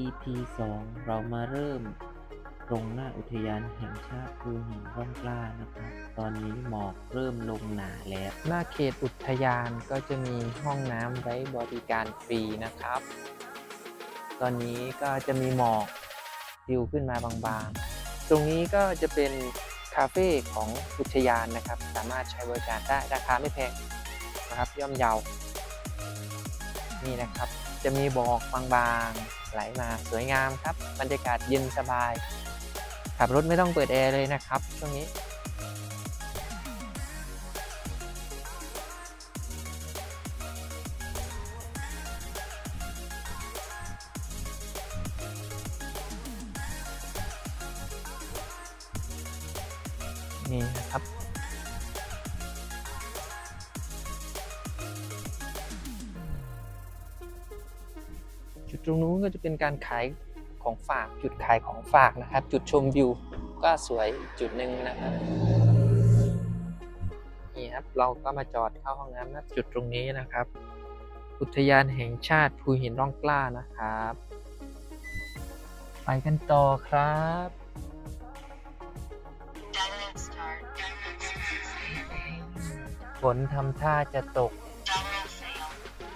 EP 2 เรามาเริ่ม ตรงหน้าอุทยานแห่งชาติภูหินร่องกล้านะครับ ตอนนี้หมอกเริ่มลงหนาแล้ว หน้าเขตอุทยานก็จะมีห้องน้ำไว้บริการฟรีนะครับ ตอนนี้ก็จะมีหมอกดิวขึ้นมาบางๆ ตรงนี้ก็จะเป็นคาเฟ่ของอุทยานนะครับ สามารถใช้บริการได้ราคาไม่แพงนะครับ ย่อมเยา นี่นะครับ จะมีหมอกบางๆ ไหลมาสวยงามครับ บรรยากาศเย็นสบาย ขับรถไม่ต้องเปิดแอร์เลยนะครับช่วงนี้นี่นะครับ ตรงนู้นก็จะเป็นการขายของฝากจุดขายของฝากนะครับ จุดชมวิวก็สวยจุดหนึ่งนะครับนี่ครับเราก็มาจอดเข้าห้องน้ำณจุดตรงนี้นะครับ อุทยานแห่งชาติภูหินร่องกล้านะครับ ไปกันต่อครับฝนทำท่าจะตก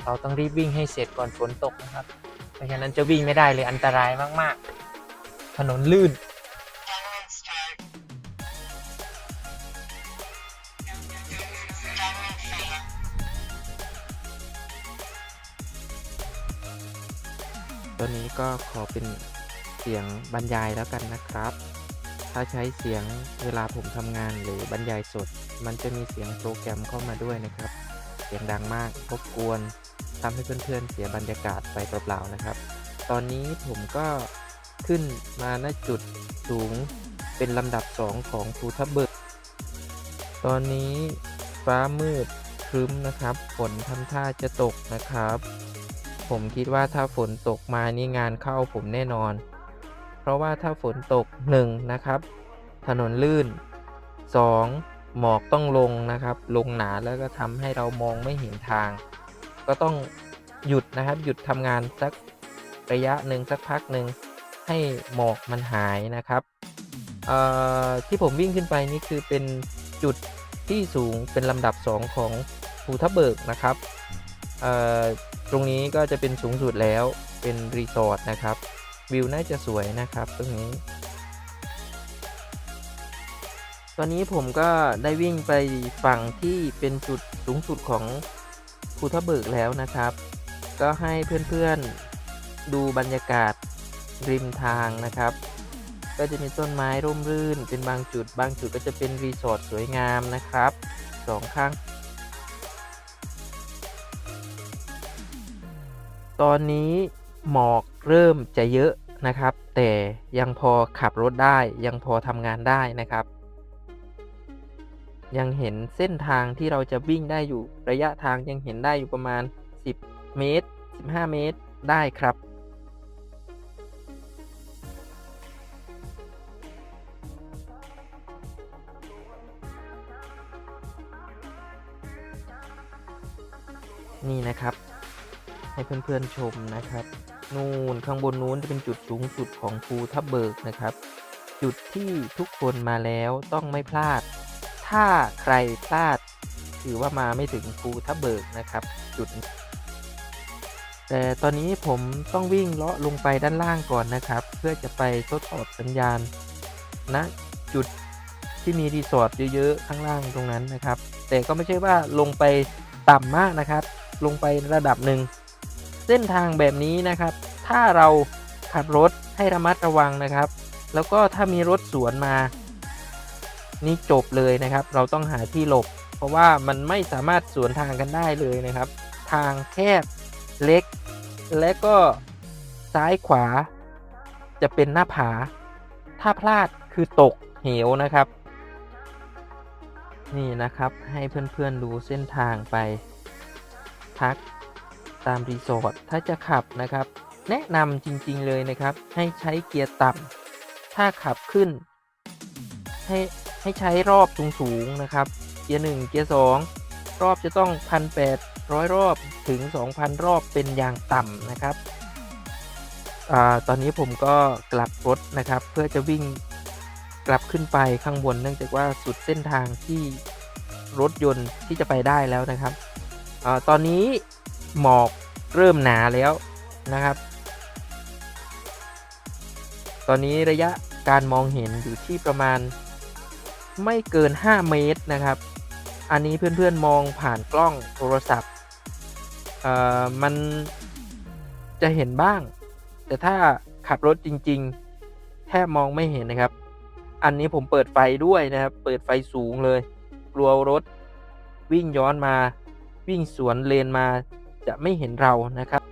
เราต้องรีบวิ่งให้เสร็จก่อนฝนตกนะครับ ไม่ฉะนั้นจะวิ่งไม่ได้เลยอันตรายมาก ๆ ถนนลื่น ตัวนี้ก็ขอเป็นเสียงบรรยายแล้วกันนะครับ ถ้าใช้เสียงเวลาผมทำงานหรือบรรยายสด มันจะมีเสียงโปรแกรมเข้ามาด้วยนะครับ เสียงดังมากรบกวน ทำให้เพื่อนๆเสียบรรยากาศไปเปล่าๆนะครับ ตอนนี้ผมก็ขึ้นมาณจุดสูงเป็นลำดับ 2 ของภูทับเบิก ตอนนี้ฟ้ามืดครึ้มนะครับ ฝนทำท่าจะตกนะครับ ผมคิดว่าถ้าฝนตกมานี่งานเข้าผมแน่นอน เพราะว่าถ้าฝนตก 1 นะครับ ถนนลื่น 2. หมอกต้องลงนะครับ ลงหนาแล้วก็ทำให้เรามองไม่เห็นทาง ก็ต้องหยุดนะครับ หยุดทำงานสักระยะหนึ่งสักพักหนึ่งให้หมอกมันหายนะครับที่ผมวิ่งขึ้นไปนี่คือเป็นจุดที่สูงเป็นลำดับ 2 ของภูทับเบิกนะครับตรงนี้ก็จะเป็นสูงสุดแล้วเป็นรีสอร์ทนะครับ วิวน่าจะสวยนะครับตรงนี้ ตอนนี้ผมก็ได้วิ่งไปฝั่งที่เป็นจุดสูงสุดของ ภูทับเบิกแล้วนะครับ ก็ให้เพื่อนๆดูบรรยากาศริมทางนะครับ ก็จะมีต้นไม้ร่มรื่น เป็นบางจุด บางจุดก็จะเป็นรีสอร์ทสวยงามนะครับสองข้าง ตอนนี้หมอกเริ่มจะเยอะนะครับ แต่ยังพอขับรถได้ยังพอทำงานได้นะครับ ยังเห็นเส้นทางที่เราจะวิ่งได้อยู่ระยะทางยังเห็นได้อยู่ประมาณ 10 เมตร 15 เมตรได้ครับ นี่นะครับ ให้เพื่อนๆชมนะครับ นู่นข้างบนนู้นจะเป็นจุดสูงสุดของภูทับเบิกนะครับ จุดที่ทุกคนมาแล้วต้องไม่พลาด ถ้าใครพลาดถือว่ามาไม่ถึงภูทับเบิกนะครับ จุด แต่ตอนนี้ผมต้องวิ่งเลาะลงไปด้านล่างก่อนนะครับ เพื่อจะไปทดสอบสัญญาณณนะจุดที่มีรีสอร์ทเยอะๆข้างล่างตรงนั้นนะครับ แต่ก็ไม่ใช่ว่าลงไปต่ำมากนะครับ ลงไประดับหนึ่งเส้นทางแบบนี้นะครับ ถ้าเราขับรถให้ระมัดระวังนะครับ แล้วก็ถ้ามีรถสวนมา นี่จบเลยนะครับ เราต้องหาที่หลบ เพราะว่ามันไม่สามารถสวนทางกันได้เลยนะครับ ทางแคบเล็ก และก็ซ้ายขวา จะเป็นหน้าผา ถ้าพลาดคือตกเหวนะครับ นี่นะครับให้เพื่อนๆดูเส้นทางไป พักตามรีสอร์ทถ้าจะขับนะครับ แนะนำจริงๆเลยนะครับ ให้ใช้เกียร์ต่ำถ้าขับขึ้นให้ ให้ใช้รอบสูงๆนะครับ เกียร์หนึ่งเกียร์สองรอบจะต้องพันแปดร้อยรอบถึง 2,000 รอบเป็นอย่างต่ำนะครับอตอนนี้ผมก็กลับรถนะครับ เพื่อจะวิ่งกลับขึ้นไปข้างบน เนื่องจากว่าสุดเส้นทางที่รถยนต์ที่จะไปได้แล้วนะครับอตอนนี้หมอกเริ่มหนาแล้วนะครับ ตอนนี้ระยะการมองเห็นอยู่ที่ประมาณ ไม่เกิน 5 เมตรนะครับ อันนี้เพื่อนๆมองผ่านกล้องโทรศัพท์เอ่อมันจะเห็นบ้าง แต่ถ้าขับรถจริง ๆ แทบมองไม่เห็นนะครับ อันนี้ผมเปิดไฟด้วยนะครับ เปิดไฟสูงเลย กลัวรถวิ่งย้อนมา วิ่งสวนเลนมาจะไม่เห็นเรานะครับ